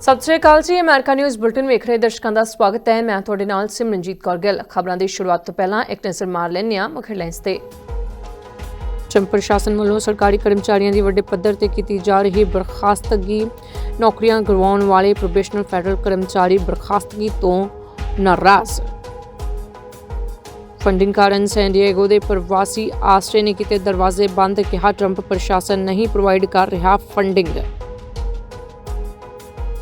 ਸਤਿ ਸ਼੍ਰੀ ਅਕਾਲ ਜੀ, America news bulletin ਵੇਖ ਰਹੇ ਦਰਸ਼ਕਾਂ ਦਾ ਸਵਾਗਤ ਹੈ। ਮੈਂ ਤੁਹਾਡੇ ਨਾਲ ਸਿਮਰਨਜੀਤ ਕੌਰ ਗਿੱਲ। ਖਬਰਾਂ ਦੀ ਸ਼ੁਰੂਆਤ ਤੋਂ ਪਹਿਲਾਂ ਇੱਕ ਨਜ਼ਰ ਮਾਰ ਲੈਂਦੇ ਹਾਂ ਮੁੱਖ ਹੈਡਲਾਈਨਸ ਤੇ। ਚੰਪ ਪ੍ਰਸ਼ਾਸਨ ਵੱਲੋਂ ਸਰਕਾਰੀ ਕਰਮਚਾਰੀਆਂ ਦੀ ਵੱਡੇ ਪੱਧਰ ਤੇ ਕੀਤੀ ਜਾ ਰਹੀ ਬਰਖਾਸਤਗੀ, ਨੌਕਰੀਆਂ ਗਰਵਾਉਣ ਵਾਲੇ ਪ੍ਰੋਬੇਸ਼ਨਲ ਫੈਡਰਲ ਕਰਮਚਾਰੀ ਬਰਖਾਸਤਗੀ ਤੋਂ ਨਾਰਾਜ਼। ਫੰਡਿੰਗ ਕਾਰਨ ਸੈਨ ਡਿਏਗੋ ਦੇ ਪ੍ਰਵਾਸੀ ਆਸਰੇ ਨੇ ਕੀਤੇ ਦਰਵਾਜ਼ੇ ਬੰਦ, ਕਿਹਾ ਟਰੰਪ ਪ੍ਰਸ਼ਾਸਨ ਨਹੀਂ ਪ੍ਰੋਵਾਈਡ ਕਰ ਰਿਹਾ ਫੰਡਿੰਗ।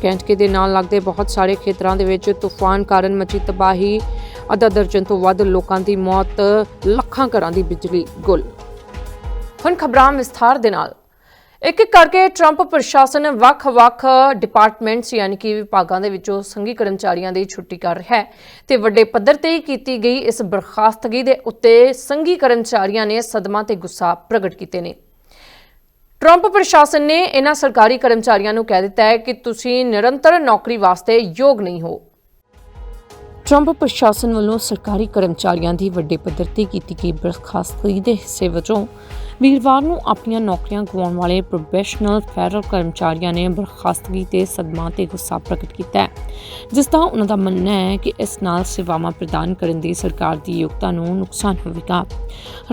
ਕੈਂਟਕੇ ਦੇ ਨਾਲ ਲੱਗਦੇ ਬਹੁਤ ਸਾਰੇ ਖੇਤਰਾਂ ਦੇ ਵਿੱਚ ਤੂਫਾਨ ਕਾਰਨ ਮਚੀ ਤਬਾਹੀ, ਅੱਧਾ ਦਰਜਨ ਤੋਂ ਵੱਧ ਲੋਕਾਂ ਦੀ ਮੌਤ, ਲੱਖਾਂ ਘਰਾਂ ਦੀ ਬਿਜਲੀ ਗੁੱਲ। ਹੁਣ ਖਬਰਾਂ ਵਿਸਥਾਰ ਦੇ ਨਾਲ। ਇੱਕ ਇੱਕ ਕਰਕੇ ਟਰੰਪ ਪ੍ਰਸ਼ਾਸਨ ਵੱਖ-ਵੱਖ ਡਿਪਾਰਟਮੈਂਟਸ ਯਾਨੀ ਕਿ ਵਿਭਾਗਾਂ ਦੇ ਵਿੱਚੋਂ ਸੰਘੀ ਕਰਮਚਾਰੀਆਂ ਦੀ ਛੁੱਟੀ ਕਰ ਰਿਹਾ ਹੈ ਤੇ ਵੱਡੇ ਪੱਧਰ ਤੇ ਕੀਤੀ ਗਈ ਇਸ ਬਰਖਾਸਤਗੀ ਦੇ ਉੱਤੇ ਸੰਘੀ ਕਰਮਚਾਰੀਆਂ ਨੇ ਸਦਮਾ ਤੇ ਗੁੱਸਾ ਪ੍ਰਗਟ ਕੀਤੇ ਨੇ। ਟਰੰਪ ਪ੍ਰਸ਼ਾਸਨ ਨੇ ਇਹਨਾਂ ਸਰਕਾਰੀ ਕਰਮਚਾਰੀਆਂ ਨੂੰ ਕਹਿ ਦਿੱਤਾ ਹੈ ਕਿ ਤੁਸੀਂ ਨਿਰੰਤਰ ਨੌਕਰੀ ਵਾਸਤੇ ਯੋਗ ਨਹੀਂ ਹੋ ਟਰੰਪ ਪ੍ਰਸ਼ਾਸਨ ਵੱਲੋਂ ਸਰਕਾਰੀ ਕਰਮਚਾਰੀਆਂ ਦੀ ਵੱਡੇ ਪੱਧਰ ਤੇ ਕੀਤੀ ਗਈ ਬਰਖਾਸਤਗੀ ਦੇ ਹਿੱਸੇ ਵਜੋਂ ਵੀਰਵਾਰ ਨੂੰ ਆਪਣੀਆਂ ਨੌਕਰੀਆਂ ਗਵਾਉਣ ਵਾਲੇ ਪ੍ਰੋਫੈਸ਼ਨਲ ਫੈਡਰਲ ਕਰਮਚਾਰੀਆਂ ਨੇ ਬਰਖਾਸਤਗੀ ਤੇ ਸਦਮਾ ਤੇ ਗੁੱਸਾ ਪ੍ਰਗਟ ਕੀਤਾ ਹੈ ਜਿਸ ਦਾ ਉਹਨਾਂ ਦਾ ਮੰਨਣਾ ਹੈ ਕਿ ਇਸ ਨਾਲ ਸੇਵਾਵਾਂ ਪ੍ਰਦਾਨ ਕਰਨ ਦੀ ਸਰਕਾਰ ਦੀ ਯੋਗਤਾ ਨੂੰ ਨੁਕਸਾਨ ਹੋਵੇਗਾ।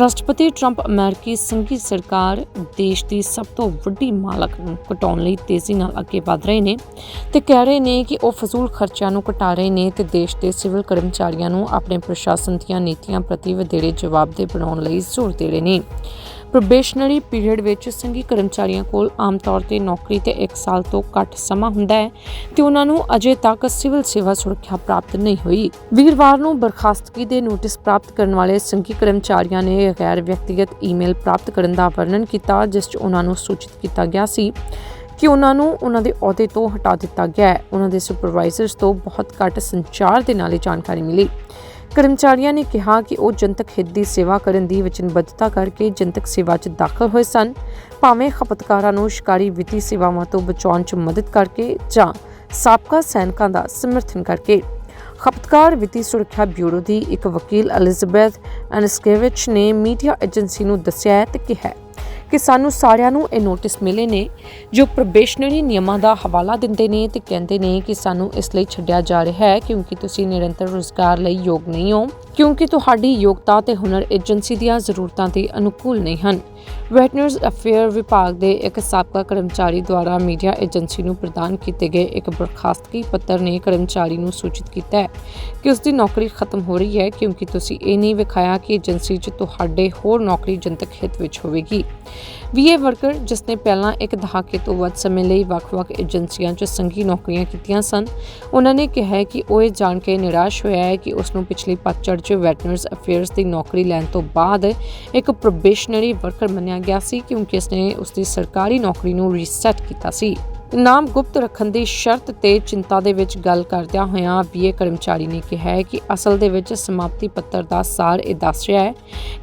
ਰਾਸ਼ਟਰਪਤੀ ਟਰੰਪ ਅਮਰੀਕੀ ਸੰਘੀ ਸਰਕਾਰ ਦੇਸ਼ ਦੀ ਸਭ ਤੋਂ ਵੱਡੀ ਮਾਲਕ ਨੂੰ ਘਟਾਉਣ ਲਈ ਤੇਜ਼ੀ ਨਾਲ ਅੱਗੇ ਵਧ ਰਹੇ ਨੇ ਤੇ ਕਹਿ ਰਹੇ ਨੇ ਕਿ ਉਹ ਫਜ਼ੂਲ ਖਰਚਿਆਂ ਨੂੰ ਘਟਾ ਰਹੇ ਨੇ ਤੇ ਦੇਸ਼ ਦੇ ਸਿਵਲ ਕਰਮਚਾਰੀਆਂ ਨੂੰ ਆਪਣੇ ਪ੍ਰਸ਼ਾਸਨ ਦੀਆਂ ਨੀਤੀਆਂ ਪ੍ਰਤੀ ਵਧੇਰੇ ਜਵਾਬਦੇਹ ਬਣਾਉਣ ਲਈ ਜ਼ੋਰ ਦੇ ਰਹੇ ਨੇ। ਪ੍ਰੋਬੇਸ਼ਨਰੀ ਪੀਰੀਅਡ ਵਿੱਚ ਸੰਘੀ ਕਰਮਚਾਰੀਆਂ ਕੋਲ ਆਮ ਤੌਰ ਤੇ ਨੌਕਰੀ ਤੇ 1 ਸਾਲ ਤੋਂ ਘੱਟ ਸਮਾਂ ਹੁੰਦਾ ਹੈ ਤੇ ਉਹਨਾਂ ਨੂੰ ਅਜੇ ਤੱਕ ਸਿਵਲ ਸੇਵਾ ਸੁਰੱਖਿਆ ਪ੍ਰਾਪਤ ਨਹੀਂ ਹੋਈ। ਵੀਰਵਾਰ ਨੂੰ ਬਰਖਾਸਤਗੀ ਦੇ ਨੋਟਿਸ ਪ੍ਰਾਪਤ ਕਰਨ ਵਾਲੇ ਸੰਘੀ ਕਰਮਚਾਰੀਆਂ ਨੇ ਗੈਰ ਵਿਅਕਤੀਗਤ ਈਮੇਲ ਪ੍ਰਾਪਤ ਕਰਨ ਦਾ ਵਰਣਨ ਕੀਤਾ, ਜਿਸ 'ਚ ਉਹਨਾਂ ਨੂੰ ਸੂਚਿਤ ਕੀਤਾ ਗਿਆ ਸੀ ਕਿ ਉਹਨਾਂ ਨੂੰ ਉਹਨਾਂ ਦੇ ਅਹੁਦੇ ਤੋਂ ਹਟਾ ਦਿੱਤਾ ਗਿਆ ਹੈ। ਉਹਨਾਂ ਦੇ ਸੁਪਰਵਾਈਜ਼ਰਸ ਤੋਂ ਬਹੁਤ ਘੱਟ ਸੰਚਾਰ ਦੇ ਨਾਲ ਜਾਣਕਾਰੀ ਮਿਲੀ। ਕਰਮਚਾਰੀਆਂ ਨੇ ਕਿਹਾ ਕਿ ਉਹ ਜਨਤਕ ਹਿੱਤ ਦੀ ਸੇਵਾ ਕਰਨ ਦੀ ਵਚਨਬੱਧਤਾ ਕਰਕੇ ਜਨਤਕ ਸੇਵਾ 'ਚ ਦਾਖਲ ਹੋਏ ਸਨ। ਭਾਵੇਂ ਖਪਤਕਾਰਾਂ ਨੂੰ ਸ਼ਿਕਾਰੀ ਵਿੱਤੀ ਸੇਵਾਵਾਂ ਤੋਂ ਬਚਾਉਣ 'ਚ ਮਦਦ ਕਰਕੇ ਜਾਂ ਸਾਬਕਾ ਸੈਨਿਕਾਂ ਦਾ ਸਮਰਥਨ ਕਰਕੇ। ਖਪਤਕਾਰ ਵਿੱਤੀ ਸੁਰੱਖਿਆ ਬਿਊਰੋ ਦੀ ਇੱਕ ਵਕੀਲ ਐਲਿਜ਼ਬੈਥ ਐਨਸਕੇਵਿਚ ਨੇ ਮੀਡੀਆ ਏਜੰਸੀ ਨੂੰ ਦੱਸਿਆ ਹੈ ਤੇ ਕਿਹਾ ਕਿ ਸਾਨੂੰ ਸਾਰਿਆਂ ਨੂੰ ਇਹ ਨੋਟਿਸ ਮਿਲੇ ਨੇ, ਜੋ ਪ੍ਰੋਬੇਸ਼ਨਰੀ ਨਿਯਮਾਂ ਦਾ ਹਵਾਲਾ ਦਿੰਦੇ ਨੇ ਤੇ ਕਹਿੰਦੇ ਨੇ ਕਿ ਸਾਨੂੰ ਇਸ ਲਈ ਛੱਡਿਆ ਜਾ ਰਿਹਾ ਹੈ ਕਿਉਂਕਿ ਤੁਸੀਂ ਨਿਰੰਤਰ ਰੋਜ਼ਗਾਰ ਲਈ ਯੋਗ ਨਹੀਂ ਹੋ। ਕਿਉਂਕਿ ਤੁਹਾਡੀ ਯੋਗਤਾ ਤੇ ਹੁਨਰ ਏਜੰਸੀ ਦੀਆਂ ਜ਼ਰੂਰਤਾਂ ਦੇ ਅਨੁਕੂਲ ਨਹੀਂ ਹਨ। ਵੈਟਨਰਜ਼ ਅਫੇਅਰ ਵਿਭਾਗ ਦੇ ਇੱਕ ਸਾਬਕਾ ਕਰਮਚਾਰੀ ਦੁਆਰਾ ਮੀਡੀਆ ਏਜੰਸੀ ਨੂੰ ਪ੍ਰਦਾਨ ਕੀਤੇ ਗਏ ਇੱਕ ਬਰਖਾਸਤਗੀ ਪੱਤਰ ਨੇ ਕਰਮਚਾਰੀ ਨੂੰ ਸੂਚਿਤ ਕੀਤਾ ਹੈ ਕਿ ਉਸ ਦੀ ਨੌਕਰੀ ਖਤਮ ਹੋ ਰਹੀ ਹੈ ਕਿਉਂਕਿ ਤੁਸੀਂ ਇਹ ਨਹੀਂ ਵਿਖਾਇਆ ਕਿ ਏਜੰਸੀ 'ਚ ਤੁਹਾਡੇ ਹੋਰ ਨੌਕਰੀ ਜਨਤਕ ਹਿੱਤ ਵਿੱਚ ਹੋਵੇਗੀ। ਵੀਏ ਵਰਕਰ, ਜਿਸ ਨੇ ਪਹਿਲਾਂ ਇੱਕ ਦਹਾਕੇ ਤੋਂ ਵੱਧ ਸਮੇਂ ਲਈ ਵੱਖ-ਵੱਖ ਏਜੰਸੀਆਂ 'ਚ ਸੰਘੀ ਨੌਕਰੀਆਂ ਕੀਤੀਆਂ ਸਨ, ਉਹਨਾਂ ਨੇ ਕਿਹਾ ਕਿ ਉਹ ਇਹ ਜਾਣ ਕੇ ਨਿਰਾਸ਼ ਹੋਇਆ ਹੈ ਕਿ ਉਸ ਨੂੰ ਪਿਛਲੀ ਪਤਝੜ 'ਚ ਵੈਟਨਰਸ ਅਫੇਅਰਸ ਦੀ ਨੌਕਰੀ ਲੈਣ ਤੋਂ ਬਾਅਦ ਇੱਕ ਪ੍ਰੋਬੇਸ਼ਨਰੀ ਵਰਕਰ ਮੰਨਿਆ ਗਿਆ ਸੀ ਕਿਉਂਕਿ ਇਸਨੇ ਉਸਦੀ ਸਰਕਾਰੀ ਨੌਕਰੀ ਨੂੰ ਰੀਸੈਟ ਕੀਤਾ ਸੀ। ਨਾਮ ਗੁਪਤ ਰੱਖਣ ਦੀ ਸ਼ਰਤ ਤੇ ਚਿੰਤਾ ਦੇ ਵਿੱਚ ਗੱਲ ਕਰਦਿਆਂ ਹੋਇਆਂ ਬੀਏ ਕਰਮਚਾਰੀ ਨੇ ਕਿਹਾ ਹੈ ਕਿ ਅਸਲ ਦੇ ਵਿੱਚ ਸਮਾਪਤੀ ਪੱਤਰ ਦਾ ਸਾਰ ਇਹ ਦੱਸ ਰਿਹਾ ਹੈ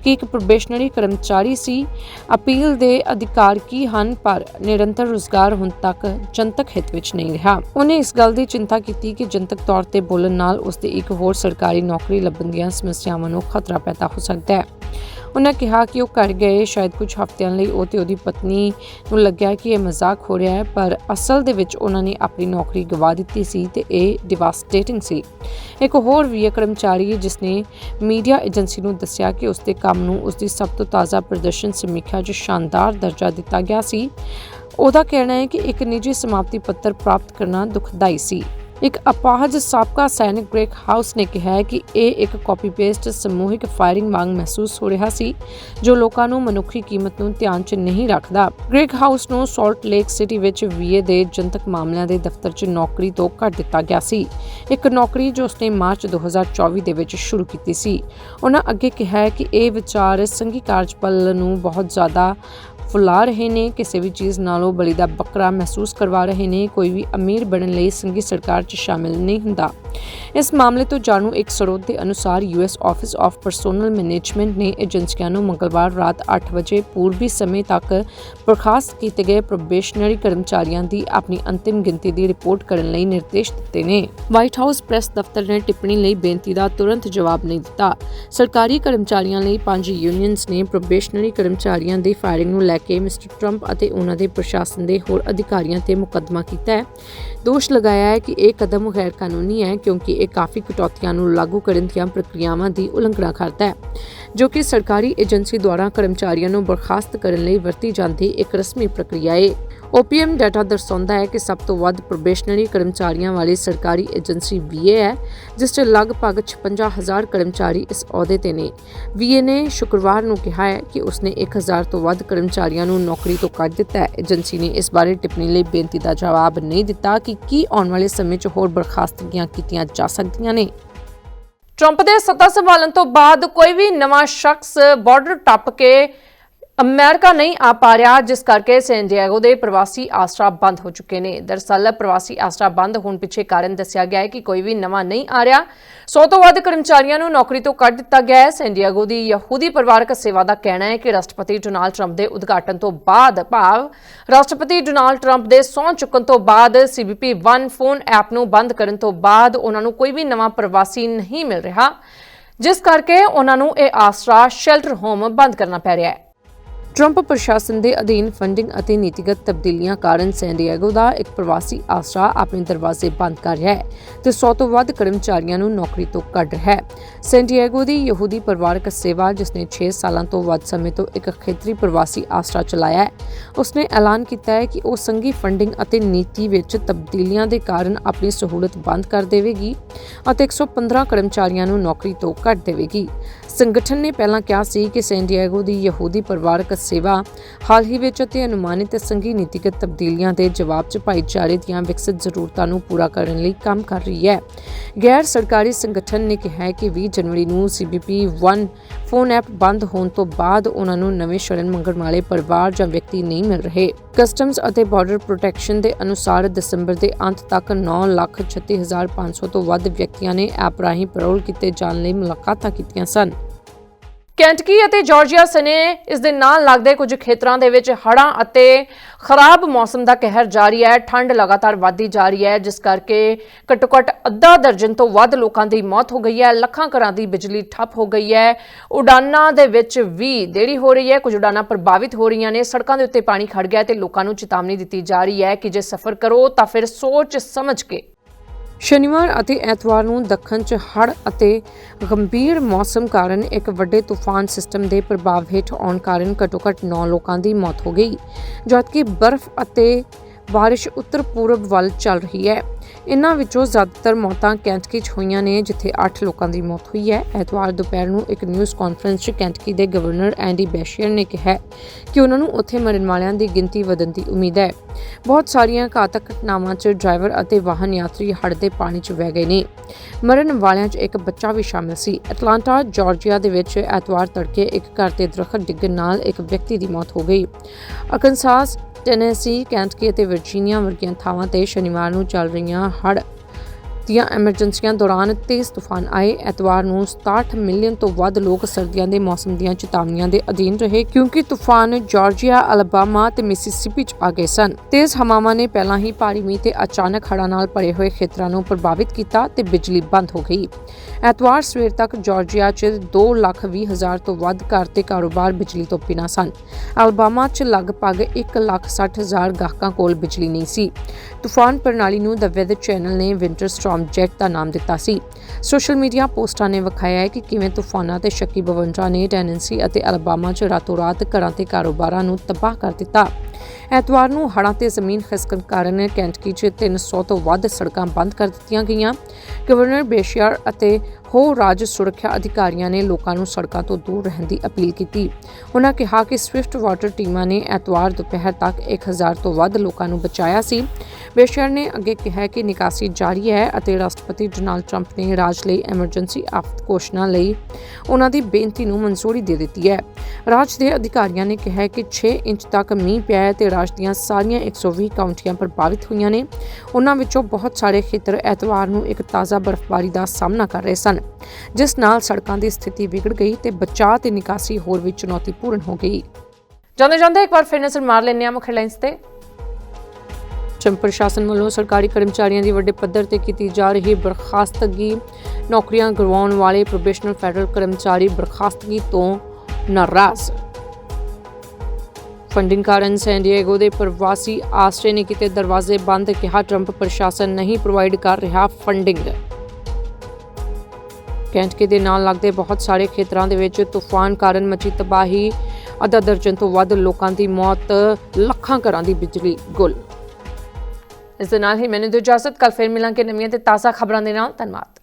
ਕਿ ਇੱਕ ਪ੍ਰੋਬੇਸ਼ਨਰੀ ਕਰਮਚਾਰੀ ਸੀ। ਅਪੀਲ ਦੇ ਅਧਿਕਾਰ ਕੀ ਹਨ, ਪਰ ਨਿਰੰਤਰ ਰੁਜ਼ਗਾਰ ਹੁਣ ਤੱਕ ਜਨਤਕ ਹਿੱਤ ਵਿੱਚ ਨਹੀਂ ਰਿਹਾ। ਉਹਨੇ ਇਸ ਗੱਲ ਦੀ ਚਿੰਤਾ ਕੀਤੀ ਕਿ ਜਨਤਕ ਤੌਰ ਤੇ ਬੋਲਣ ਨਾਲ ਉਸ ਦੀ ਇੱਕ ਹੋਰ ਸਰਕਾਰੀ ਨੌਕਰੀ ਲੱਭਣ ਦੀਆਂ ਸਮੱਸਿਆਵਾਂ ਨੂੰ ਖਤਰਾ ਪੈਦਾ ਹੋ ਸਕਦਾ ਹੈ। ਉਹਨਾਂ ਕਿਹਾ ਕਿ ਉਹ ਘਰ ਗਏ, ਸ਼ਾਇਦ ਕੁਝ ਹਫ਼ਤਿਆਂ ਲਈ ਉਹ ਤੇ ਉਹਦੀ ਪਤਨੀ ਨੂੰ ਲੱਗਿਆ ਕਿ ਇਹ ਮਜ਼ਾਕ ਹੋ ਰਿਹਾ ਹੈ, ਪਰ ਅਸਲ ਦੇ ਵਿੱਚ ਉਹਨਾਂ ਨੇ ਆਪਣੀ ਨੌਕਰੀ ਗਵਾ ਦਿੱਤੀ ਸੀ ਤੇ ਇਹ ਡਿਵਾਸਟੇਟਿੰਗ ਸੀ। ਇੱਕ ਹੋਰ ਵੀ ਕਰਮਚਾਰੀ ਜਿਸ ਨੇ ਮੀਡੀਆ ਏਜੰਸੀ ਨੂੰ ਦੱਸਿਆ ਕਿ ਉਸ ਦੇ ਕੰਮ ਨੂੰ ਉਸ ਦੀ ਸਭ ਤੋਂ ਤਾਜ਼ਾ ਪ੍ਰਦਰਸ਼ਨ ਸਮੀਖਿਆ 'ਚ ਸ਼ਾਨਦਾਰ ਦਰਜਾ ਦਿੱਤਾ ਗਿਆ ਸੀ, ਉਹਦਾ ਕਹਿਣਾ ਹੈ ਕਿ ਇੱਕ ਨਿੱਜੀ ਸਮਾਪਤੀ ਪੱਤਰ ਪ੍ਰਾਪਤ ਕਰਨਾ ਦੁਖਦਾਈ ਸੀ। ਇੱਕ ਅਪਾਹਜ ਸਾਬਕਾ ਸੈਨਿਕ ਗ੍ਰੇਕ ਹਾਊਸ ਨੇ ਕਿਹਾ ਹੈ ਕਿ ਇਹ ਇੱਕ ਕਾਪੀ ਪੇਸਟ ਸਮੂਹਿਕ ਫਾਇਰਿੰਗ ਵਾਂਗ ਮਹਿਸੂਸ ਹੋ ਰਿਹਾ ਸੀ, ਜੋ ਲੋਕਾਂ ਨੂੰ ਮਨੁੱਖੀ ਕੀਮਤ ਨੂੰ ਧਿਆਨ 'ਚ ਨਹੀਂ ਰੱਖਦਾ। ਗ੍ਰੇਕ ਹਾਊਸ ਨੂੰ ਸਾਲਟ ਲੇਕ ਸਿਟੀ ਵਿੱਚ ਵੀਏ ਦੇ ਜਨਤਕ ਮਾਮਲਿਆਂ ਦੇ ਦਫ਼ਤਰ 'ਚ ਨੌਕਰੀ ਤੋਂ ਕੱਢ ਦਿੱਤਾ ਗਿਆ ਸੀ। ਇੱਕ ਨੌਕਰੀ ਜੋ ਉਸਨੇ ਮਾਰਚ 2024 ਦੇ ਵਿੱਚ ਸ਼ੁਰੂ ਕੀਤੀ ਸੀ। ਉਹਨਾਂ ਅੱਗੇ ਕਿਹਾ ਹੈ ਕਿ ਇਹ ਵਿਚਾਰ ਸੰਘੀ ਕਾਰਜਪਾਲ ਨੂੰ ਬਹੁਤ ਜ਼ਿਆਦਾ ਫੁਲਾ ਰਹੇ ਨੇ, ਕਿਸੇ ਵੀ ਚੀਜ਼ ਨਾਲੋਂ ਬਲੀ ਦਾ ਬੱਕਰਾ ਮਹਿਸੂਸ ਕਰਵਾ ਰਹੇ ਨੇ, ਕੋਈ ਵੀ ਅਮੀਰ ਬਣਨ ਲਈ ਸੰਘੀ ਸਰਕਾਰ 'ਚ ਸ਼ਾਮਿਲ ਨਹੀਂ ਹੁੰਦਾ। ਇਸ ਮਾਮਲੇ ਤੋਂ ਜਾਣੂ ਇੱਕ ਸਰੋਤ ਦੇ ਅਨੁਸਾਰ US office of personnel management ਨੇ ਏਜੰਸੀਆਂ ਨੂੰ ਮੰਗਲਵਾਰ ਰਾਤ 8 ਵਜੇ ਪੂਰਬੀ ਸਮੇਂ ਤੱਕ ਬਰਖਾਸਤ ਕੀਤੇ ਗਏ ਪ੍ਰੋਬੇਸ਼ਨਰੀ ਕਰਮਚਾਰੀਆਂ ਦੀ ਆਪਣੀ ਅੰਤਿਮ ਗਿਣਤੀ ਦੀ ਰਿਪੋਰਟ ਕਰਨ ਲਈ ਨਿਰਦੇਸ਼ ਦਿੱਤੇ ਨੇ। ਵਾਈਟ ਹਾਊਸ ਪ੍ਰੈਸ ਦਫ਼ਤਰ ਨੇ ਟਿੱਪਣੀ ਲਈ ਬੇਨਤੀ ਦਾ ਤੁਰੰਤ ਜਵਾਬ ਨਹੀਂ ਦਿੱਤਾ। ਸਰਕਾਰੀ ਕਰਮਚਾਰੀਆਂ ਲਈ ਪੰਜ ਯੂਨੀਅਨਸ ਨੇ ਪ੍ਰੋਬੇਸ਼ਨਰੀ ਕਰਮਚਾਰੀਆਂ ਦੀ ਫਾਇਰਿੰਗ ਨੂੰ ਲੈ ਕੇ ਮਿਸਟਰ ਟਰੰਪ ਅਤੇ ਉਹਨਾਂ ਦੇ ਪ੍ਰਸ਼ਾਸਨ ਦੇ ਹੋਰ ਅਧਿਕਾਰੀਆਂ ਤੇ ਮੁਕੱਦਮਾ ਕੀਤਾ ਹੈ। ਦੋਸ਼ ਲਗਾਇਆ ਹੈ ਕਿ ਇਹ ਕਦਮ ਗੈਰ ਕਾਨੂੰਨੀ ਹੈ ਕਿਉਂਕਿ ਇਹ ਕਾਫੀ ਕਟੌਤੀਆਂ ਨੂੰ ਲਾਗੂ ਕਰਨ ਦੀਆਂ ਪ੍ਰਕਿਰਿਆਵਾਂ ਦੀ ਉਲੰਘਣਾ ਕਰਦਾ ਹੈ, ਜੋ ਕਿ ਸਰਕਾਰੀ ਏਜੰਸੀ ਦੁਆਰਾ ਕਰਮਚਾਰੀਆਂ ਨੂੰ ਬਰਖਾਸਤ ਕਰਨ ਲਈ ਵਰਤੀ ਜਾਂਦੀ ਇੱਕ ਰਸਮੀ ਪ੍ਰਕਿਰਿਆ ਹੈ OPM ਡਾਟਾ ਦਰਸਾਉਂਦਾ ਹੈ ਕਿ ਸਭ ਤੋਂ ਵੱਧ ਪ੍ਰੋਬੇਸ਼ਨਰੀ ਕਰਮਚਾਰੀਆਂ ਵਾਲੀ ਸਰਕਾਰੀ ਏਜੰਸੀ VA ਹੈ, ਜਿਸ 'ਚ ਲਗਭਗ 56000 ਕਰਮਚਾਰੀ ਇਸ ਅਹੁਦੇ ਤੇ ਨੇ। VA ਨੇ ਸ਼ੁੱਕਰਵਾਰ ਨੂੰ ਕਿਹਾ ਹੈ ਕਿ ਉਸਨੇ 1000 ਤੋਂ ਵੱਧ ਕਰਮਚਾਰੀਆਂ ਨੂੰ ਨੌਕਰੀ ਤੋਂ ਕੱਢ ਦਿੱਤਾ ਹੈ। ਏਜੰਸੀ ਨੇ ਇਸ ਬਾਰੇ ਟਿੱਪਣੀ ਲਈ ਬੇਨਤੀ ਦਾ ਜਵਾਬ ਨਹੀਂ ਦਿੱਤਾ ਕਿ ਕੀ ਆਉਣ ਵਾਲੇ ਸਮੇਂ 'ਚ ਹੋਰ ਬਰਖਾਸਤਗੀਆਂ ਕੀਤੀਆਂ ਜਾ ਸਕਦੀਆਂ ਨੇ। ਟਰੰਪ ਦੇ ਸੱਤਾ ਸੰਭਾਲਣ ਤੋਂ ਬਾਅਦ ਕੋਈ ਵੀ ਨਵਾਂ ਸ਼ਖਸ ਬਾਰਡਰ ਟੱਪ ਕੇ ਅਮਰੀਕਾ ਨਹੀਂ ਆ ਪਾ ਰਿਹਾ, ਜਿਸ ਕਰਕੇ ਸੈਨ ਡਿਏਗੋ ਦੇ ਪ੍ਰਵਾਸੀ ਆਸਰਾ ਬੰਦ ਹੋ ਚੁੱਕੇ ਨੇ। ਦਰਸਲ, ਪ੍ਰਵਾਸੀ ਆਸਰਾ ਬੰਦ ਹੋਣ ਪਿੱਛੇ ਕਾਰਨ ਦੱਸਿਆ ਗਿਆ ਹੈ ਕਿ ਕੋਈ ਵੀ ਨਵਾਂ ਨਹੀਂ ਆ ਰਿਹਾ। 100 ਤੋਂ ਵੱਧ ਕਰਮਚਾਰੀਆਂ ਨੂੰ ਨੌਕਰੀ ਤੋਂ ਕੱਢ ਦਿੱਤਾ ਗਿਆ ਹੈ। ਸੈਨ ਡਿਏਗੋ ਦੀ ਯਹੂਦੀ ਪਰਿਵਾਰਕ ਸੇਵਾ ਦਾ ਕਹਿਣਾ ਹੈ ਕਿ ਰਾਸ਼ਟਰਪਤੀ ਡੋਨਾਲਡ ਟਰੰਪ ਦੇ ਉਦਘਾਟਨ ਤੋਂ ਬਾਅਦ ਭਾਵ ਰਾਸ਼ਟਰਪਤੀ ਡੋਨਾਲਡ ਟਰੰਪ ਦੇ ਸਹੁੰ ਚੁੱਕਣ ਤੋਂ ਬਾਅਦ CBP 1 ਫੋਨ ਐਪ ਨੂੰ ਬੰਦ ਕਰਨ ਤੋਂ ਬਾਅਦ ਉਹਨਾਂ ਨੂੰ ਕੋਈ ਵੀ ਨਵਾਂ ਪ੍ਰਵਾਸੀ ਨਹੀਂ ਮਿਲ ਰਿਹਾ। ਜਿਸ ਕਰਕੇ ਉਹਨਾਂ ਨੂੰ ਇਹ ਆਸਰਾ ਸ਼ੈਲਟਰ ਹੋਮ ਬੰਦ ਕਰਨਾ ਪੈ ਰਿਹਾ ਹੈ। ਟਰੰਪ ਪ੍ਰਸ਼ਾਸਨ ਦੇ ਅਧੀਨ ਫੰਡਿੰਗ ਅਤੇ ਨੀਤੀਗਤ ਤਬਦੀਲੀਆਂ ਕਾਰਨ ਸੈਨ ਡਿਏਗੋ ਦਾ ਇੱਕ ਪ੍ਰਵਾਸੀ ਆਸਰਾ ਆਪਣੇ ਦਰਵਾਜ਼ੇ ਬੰਦ ਕਰ ਰਿਹਾ ਹੈ ਤੇ 100 ਤੋਂ ਵੱਧ ਕਰਮਚਾਰੀਆਂ ਨੂੰ ਨੌਕਰੀ ਤੋਂ ਕੱਢ ਰਿਹਾ ਹੈ। ਸੈਨ ਡਿਏਗੋ ਦੀ ਯਹੂਦੀ ਪਰਿਵਾਰਕ ਸੇਵਾ, ਜਿਸਨੇ 6 ਸਾਲਾਂ ਤੋਂ ਵੱਧ ਸਮੇਂ ਤੋਂ ਇੱਕ ਖੇਤਰੀ ਪ੍ਰਵਾਸੀ ਆਸਰਾ ਚਲਾਇਆ ਹੈ, ਉਸਨੇ ਐਲਾਨ ਕੀਤਾ ਹੈ ਕਿ ਉਹ ਸੰਘੀ ਫੰਡਿੰਗ ਅਤੇ ਨੀਤੀ ਵਿੱਚ ਤਬਦੀਲੀਆਂ ਦੇ ਕਾਰਨ ਆਪਣੀ ਸਹੂਲਤ ਬੰਦ ਕਰ ਦੇਵੇਗੀ ਅਤੇ 115 ਕਰਮਚਾਰੀਆਂ ਨੂੰ ਨੌਕਰੀ ਤੋਂ ਕੱਢ ਦੇਵੇਗੀ। ਸੰਗਠਨ ਨੇ ਪਹਿਲਾਂ ਕਿਹਾ ਸੀ ਕਿ ਸੈਨ ਡਿਏਗੋ ਦੀ ਯਹੂਦੀ ਪਰਿਵਾਰਕ ਸੇਵਾ। ਹਾਲ ਹੀ ਵਿੱਚ ਅਤੇ ਅਨੁਮਾਨਿਤ ਸੰਘੀ ਨੀਤੀਗਤ ਤਬਦੀਲੀਆਂ ਦੇ ਜਵਾਬ 'ਚ ਭਾਈਚਾਰੇ ਦੀਆਂ ਵਿਕਸਿਤ ਜ਼ਰੂਰਤਾਂ ਨੂੰ ਪੂਰਾ ਕਰਨ ਲਈ ਕੰਮ ਕਰ ਰਹੀ ਹੈ। ਗੈਰ ਸਰਕਾਰੀ ਸੰਗਠਨ ਨੇ ਕਿਹਾ ਹੈ ਕਿ 20 ਜਨਵਰੀ ਨੂੰ CBP 1 ਫੋਨ ਐਪ ਬੰਦ ਹੋਣ ਤੋਂ ਬਾਅਦ ਉਹਨਾਂ ਨੂੰ ਨਵੇਂ ਸ਼ਰਨ ਮੰਗਣ ਵਾਲੇ ਪਰਿਵਾਰ ਜਾਂ ਵਿਅਕਤੀ ਨਹੀਂ ਮਿਲ ਰਹੇ। ਕਸਟਮਸ ਅਤੇ ਬਾਰਡਰ ਪ੍ਰੋਟੈਕਸ਼ਨ ਦੇ ਅਨੁਸਾਰ ਦਸੰਬਰ ਦੇ ਅੰਤ ਤੱਕ 936500 ਤੋਂ ਵੱਧ ਵਿਅਕਤੀਆਂ ਨੇ ਐਪ ਰਾਹੀਂ ਪਰੋਲ ਕੀਤੇ ਜਾਣ ਲਈ ਮੁਲਾਕਾਤਾਂ ਕੀਤੀਆਂ ਸਨ। ਕੈਂਟਕੀ ਅਤੇ ਜਾਰਜੀਆ ਸਨੇ ਇਸ ਦੇ ਨਾਲ ਲੱਗਦੇ ਕੁਝ ਖੇਤਰਾਂ ਦੇ ਵਿੱਚ ਹੜ੍ਹਾਂ ਅਤੇ ਖਰਾਬ ਮੌਸਮ ਦਾ ਕਹਿਰ ਜਾਰੀ ਹੈ। ਠੰਡ ਲਗਾਤਾਰ ਵਧਦੀ ਜਾ ਰਹੀ ਹੈ, ਜਿਸ ਕਰਕੇ ਘੱਟੋ-ਘੱਟ ਅੱਧਾ ਦਰਜਨ ਤੋਂ ਵੱਧ ਲੋਕਾਂ ਦੀ ਮੌਤ ਹੋ ਗਈ ਹੈ। ਲੱਖਾਂ ਘਰਾਂ ਦੀ ਬਿਜਲੀ ਠੱਪ ਹੋ ਗਈ ਹੈ। ਉਡਾਨਾਂ ਦੇ ਵਿੱਚ ਵੀ ਦੇਰੀ ਹੋ ਰਹੀ ਹੈ। ਕੁਝ ਉਡਾਨਾਂ ਪ੍ਰਭਾਵਿਤ ਹੋ ਰਹੀਆਂ ਨੇ। ਸੜਕਾਂ ਦੇ ਉੱਤੇ ਪਾਣੀ ਖੜ ਗਿਆ ਤੇ ਲੋਕਾਂ ਨੂੰ ਚੇਤਾਵਨੀ ਦਿੱਤੀ ਜਾ ਰਹੀ ਹੈ ਕਿ ਜੇ ਸਫ਼ਰ ਕਰੋ ਤਾਂ ਫਿਰ ਸੋਚ ਸਮਝ ਕੇ ਸ਼ਨੀਵਾਰ ਅਤੇ ਐਤਵਾਰ ਨੂੰ ਦੱਖਣ 'ਚ ਹੜ੍ਹ ਅਤੇ ਗੰਭੀਰ ਮੌਸਮ ਕਾਰਨ ਇੱਕ ਵੱਡੇ ਤੂਫਾਨ ਸਿਸਟਮ ਦੇ ਪ੍ਰਭਾਵ ਹੇਠ ਆਉਣ ਕਾਰਨ ਘੱਟੋ-ਘੱਟ 9 ਲੋਕਾਂ ਦੀ ਮੌਤ ਹੋ ਗਈ। ਜਦਕਿ ਬਰਫ਼ ਅਤੇ ਬਾਰਿਸ਼ ਉੱਤਰ ਪੂਰਬ ਵੱਲ ਚੱਲ ਰਹੀ ਹੈ। ਇਨ੍ਹਾਂ ਵਿੱਚੋਂ ਜ਼ਿਆਦਾਤਰ ਮੌਤਾਂ ਕੈਂਟਕੀ 'ਚ ਹੋਈਆਂ ਨੇ, ਜਿੱਥੇ 8 ਲੋਕਾਂ ਦੀ ਮੌਤ ਹੋਈ ਹੈ। ਐਤਵਾਰ ਦੁਪਹਿਰ ਨੂੰ ਇੱਕ ਨਿਊਜ਼ ਕਾਨਫਰੰਸ 'ਚ ਕੈਂਟਕੀ ਦੇ ਗਵਰਨਰ ਐਂਡੀ ਬੈਸ਼ੀਅਰ ਨੇ ਕਿਹਾ ਕਿ ਉਹਨਾਂ ਨੂੰ ਉੱਥੇ ਮਰਨ ਵਾਲਿਆਂ ਦੀ ਗਿਣਤੀ ਵਧਣ ਦੀ ਉਮੀਦ ਹੈ। ਬਹੁਤ ਸਾਰੀਆਂ ਘਾਤਕ ਘਟਨਾਵਾਂ 'ਚ ਡਰਾਈਵਰ ਅਤੇ ਵਾਹਨ ਯਾਤਰੀ ਹੜ੍ਹ ਦੇ ਪਾਣੀ 'ਚ ਵਹਿ ਗਏ ਨੇ। ਮਰਨ ਵਾਲਿਆਂ 'ਚ ਇੱਕ ਬੱਚਾ ਵੀ ਸ਼ਾਮਿਲ ਸੀ। ਐਟਲਾਂਟਾ ਜਾਰਜੀਆ ਦੇ ਵਿੱਚ ਐਤਵਾਰ ਤੜਕੇ ਇੱਕ ਘਰ ਤੇ ਦਰਖਤ ਡਿੱਗਣ ਨਾਲ ਇੱਕ ਵਿਅਕਤੀ ਦੀ ਮੌਤ ਹੋ ਗਈ। ਅਕਨਸਾਸ ਟੈਨੇਸੀ ਕੈਂਟਕੀ ਅਤੇ ਵਰਜੀਨੀਆ ਵਰਗੀਆਂ ਥਾਵਾਂ ਤੇ ਸ਼ਨੀਵਾਰ ਨੂੰ ਚੱਲ ਰਹੀਆਂ ਹੜ੍ਹ। ਦੀਆਂ ਐਮਰਜੈਂਸੀਆਂ ਦੌਰਾਨ ਤੇਜ਼ ਤੂਫਾਨ ਆਏ। ਐਤਵਾਰ ਨੂੰ 67 ਮਿਲੀਅਨ ਤੋਂ ਵੱਧ ਲੋਕ ਸਰਦੀਆਂ ਦੇ ਮੌਸਮ ਦੀਆਂ ਚੇਤਾਵਨੀਆਂ ਦੇ ਅਧੀਨ ਰਹੇ ਕਿਉਂਕਿ ਤੂਫਾਨ ਜਾਰਜੀਆ, ਅਲਬਾਮਾ ਤੇ ਮਿਸਿਸਿਪੀ ਚ ਆ ਗਏ ਸਨ। ਤੇਜ਼ ਹਵਾਵਾਂ ਨੇ ਪਹਿਲਾਂ ਹੀ ਭਾਰੀ ਮੀਂਹ ਤੇ ਅਚਾਨਕ ਹੜ੍ਹਾਂ ਨਾਲ ਭਰੇ ਹੋਏ ਖੇਤਰਾਂ ਨੂੰ ਪ੍ਰਭਾਵਿਤ ਕੀਤਾ ਤੇ ਬਿਜਲੀ ਬੰਦ ਹੋ ਗਈ। ਐਤਵਾਰ ਸਵੇਰ ਤੱਕ ਜਾਰਜੀਆ 'ਚ 2 ਲੱਖ ਵੀਹ ਹਜ਼ਾਰ ਤੋਂ ਵੱਧ ਘਰ ਤੇ ਕਾਰੋਬਾਰ ਬਿਜਲੀ ਤੋਂ ਬਿਨਾਂ ਸਨ। ਅਲਬਾਮਾ 'ਚ ਲਗਭਗ 1 ਲੱਖ 60 ਹਜ਼ਾਰ ਗਾਹਕਾਂ ਕੋਲ ਬਿਜਲੀ ਨਹੀਂ ਸੀ। ਤੂਫਾਨ ਪ੍ਰਣਾਲੀ ਨੂੰ ਦ ਵੈਦਰ ਚੈਨਲ ਨੇ ਵਿੰਟਰ ਸਟਾਰਮ ਜੈਟ ਦਾ ਨਾਮ ਦਿੱਤਾ ਸੀ। ਸੋਸ਼ਲ ਮੀਡੀਆ ਪੋਸਟਾਂ ਨੇ ਵਿਖਾਇਆ ਹੈ ਕਿ ਕਿਵੇਂ ਤੂਫਾਨਾਂ ਤੇ ਸ਼ੱਕੀ ਬਵੰਜਾ ਨੇ ਟੈਨੈਂਸੀ ਅਤੇ ਅਲਬਾਮਾ 'ਚ ਰਾਤੋਂ ਰਾਤ ਘਰਾਂ ਤੇ ਕਾਰੋਬਾਰਾਂ ਨੂੰ ਤਬਾਹ ਕਰ ਦਿੱਤਾ। ਐਤਵਾਰ ਨੂੰ ਹੜ੍ਹਾਂ ਤੇ ਜ਼ਮੀਨ ਖਿਸਕਣ ਕਾਰਨ ਕੈਂਟਕੀ 'ਚ 300 ਤੋਂ ਵੱਧ ਸੜਕਾਂ ਬੰਦ ਕਰ ਦਿੱਤੀਆਂ ਗਈਆਂ। ਗਵਰਨਰ ਬੇਸ਼ੀਅਰ ਅਤੇ ਹੋਰ ਰਾਜ ਸੁਰੱਖਿਆ ਅਧਿਕਾਰੀਆਂ ਨੇ ਲੋਕਾਂ ਨੂੰ ਸੜਕਾਂ ਤੋਂ ਦੂਰ ਰਹਿਣ ਦੀ ਅਪੀਲ ਕੀਤੀ। ਉਹਨਾਂ ਕਿਹਾ ਕਿ ਸਵਿਫਟ ਵਾਟਰ ਟੀਮਾਂ ਨੇ ਐਤਵਾਰ ਦੁਪਹਿਰ ਤੱਕ 1000 ਤੋਂ ਵੱਧ ਲੋਕਾਂ ਨੂੰ ਬਚਾਇਆ ਸੀ। ਬੇਸ਼ਰ ਨੇ ਅੱਗੇ ਕਿਹਾ ਕਿ ਨਿਕਾਸੀ ਜਾਰੀ ਹੈ ਅਤੇ ਰਾਸ਼ਟਰਪਤੀ ਡੋਨਾਲਡ ਟਰੰਪ ਨੇ ਰਾਜ ਲਈ ਐਮਰਜੈਂਸੀ ਆਫਤ ਘੋਸ਼ਣਾ ਲਈ ਉਹਨਾਂ ਦੀ ਬੇਨਤੀ ਨੂੰ ਮਨਜ਼ੂਰੀ ਦੇ ਦਿੱਤੀ ਹੈ। ਰਾਜ ਦੇ ਅਧਿਕਾਰੀਆਂ ਨੇ ਕਿਹਾ ਕਿ 6 ਇੰਚ ਤੱਕ ਮੀਂਹ ਪਿਆ ਹੈ ਤੇ ਰਾਜ ਦੀਆਂ ਸਾਰੀਆਂ 120 ਕਾਉਂਟੀਆਂ ਪ੍ਰਭਾਵਿਤ ਹੋਈਆਂ ਨੇ। ਉਹਨਾਂ ਵਿੱਚੋਂ ਬਹੁਤ ਸਾਰੇ ਖੇਤਰ ਐਤਵਾਰ ਨੂੰ ਇੱਕ ਤਾਜ਼ਾ ਬਰਫ਼ਬਾਰੀ ਦਾ ਸਾਹਮਣਾ ਕਰ ਰਹੇ ਸਨ। ਜਿਸ ਨਾਲ ਸੜਕਾਂ ਦੀ ਸਥਿਤੀ ਵਿਗੜ ਗਈ ਤੇ ਬਚਾਅ ਤੇ ਨਿਕਾਸੀ ਹੋਰ ਵੀ ਚੁਣੌਤੀਪੂਰਨ ਹੋ ਗਈ। ਜਾਂਦੇ ਜਾਂਦੇ ਇੱਕ ਵਾਰ ਫਿਰ ਨਜ਼ਰ ਮਾਰ ਲੈਂਦੇ ਹਾਂ ਮੁੱਖ ਹੈਡਲਾਈਨਸ ਤੇ। ਚੰਪ ਪ੍ਰਸ਼ਾਸਨ ਵੱਲੋਂ ਸਰਕਾਰੀ ਕਰਮਚਾਰੀਆਂ ਦੀ ਵੱਡੇ ਪੱਧਰ ਤੇ ਕੀਤੀ ਜਾ ਰਹੀ ਬਰਖਾਸਤਗੀ, ਨੌਕਰੀਆਂ ਗਰਵਾਉਣ ਵਾਲੇ ਪ੍ਰੋਬੇਸ਼ਨਲ ਫੈਡਰਲ ਕਰਮਚਾਰੀ ਬਰਖਾਸਤਗੀ ਤੋਂ ਨਾਰਾਜ਼। ਫੰਡਿੰਗ ਕਾਰਨ ਸੈਨ ਡਿਏਗੋ ਦੇ ਪ੍ਰਵਾਸੀ ਆਸਰੇ ਨੇ ਕੀਤੇ ਦਰਵਾਜ਼ੇ ਬੰਦ, ਕਿਹਾ ਟਰੰਪ ਪ੍ਰਸ਼ਾਸਨ ਨਹੀਂ ਪ੍ਰੋਵਾਈਡ ਕਰ ਰਿਹਾ ਫੰਡਿੰਗ। ਕੈਂਟਕੇ ਦੇ ਨਾਲ ਲੱਗਦੇ ਬਹੁਤ ਸਾਰੇ ਖੇਤਰਾਂ ਦੇ ਵਿੱਚ ਤੂਫਾਨ ਕਾਰਨ ਮਚੀ ਤਬਾਹੀ, ਅੱਧਾ ਦਰਜਨ ਤੋਂ ਵੱਧ ਲੋਕਾਂ ਦੀ ਮੌਤ, ਲੱਖਾਂ ਘਰਾਂ ਦੀ ਬਿਜਲੀ ਗੁੱਲ। ਇਸ ਦੇ ਨਾਲ ਹੀ ਮੈਨੂੰ ਦਿਓ ਇਜਾਜ਼ਤ ਕੱਲ ਫਿਰ ਮਿਲਾਂਗੇ ਨਵੀਆਂ ਤੇ ਤਾਜ਼ਾ ਖਬਰਾਂ ਦੇ ਨਾਲ। ਧੰਨਵਾਦ।